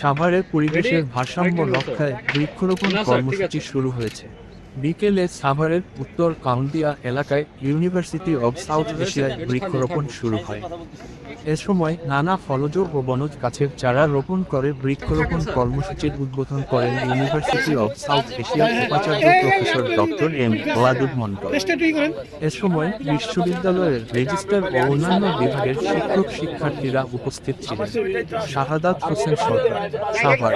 সাভারের পরিবেশের ভারসাম্য রক্ষায় বৃক্ষরোপণ কর্মসূচি শুরু হয়েছে। বিকেলে সাভারের উত্তর কাউন্টিয়া এলাকায় ইউনিভার্সিটি অব সাউথ এশিয়ায় বৃক্ষরোপণ শুরু হয়। এ সময় নানা ফলজ ও বনজ গাছের চারা রোপণ করে বৃক্ষরোপণ কর্মসূচির উদ্বোধন করেন ইউনিভার্সিটি অব সাউথ এশিয়ার উপাচার্য professor doctor M Wadud Mondal এ সময় বিশ্ববিদ্যালয়ের রেজিস্ট্রার ও অন্যান্য বিভাগের শিক্ষক শিক্ষার্থীরা উপস্থিত ছিলেন। শাহাদাত হোসেন সরকার সাভার।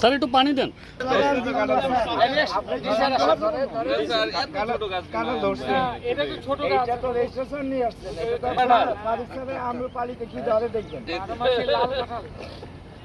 স্যার একটু পানি দেন। আমরা পালিতে কি ধরে দেখবেন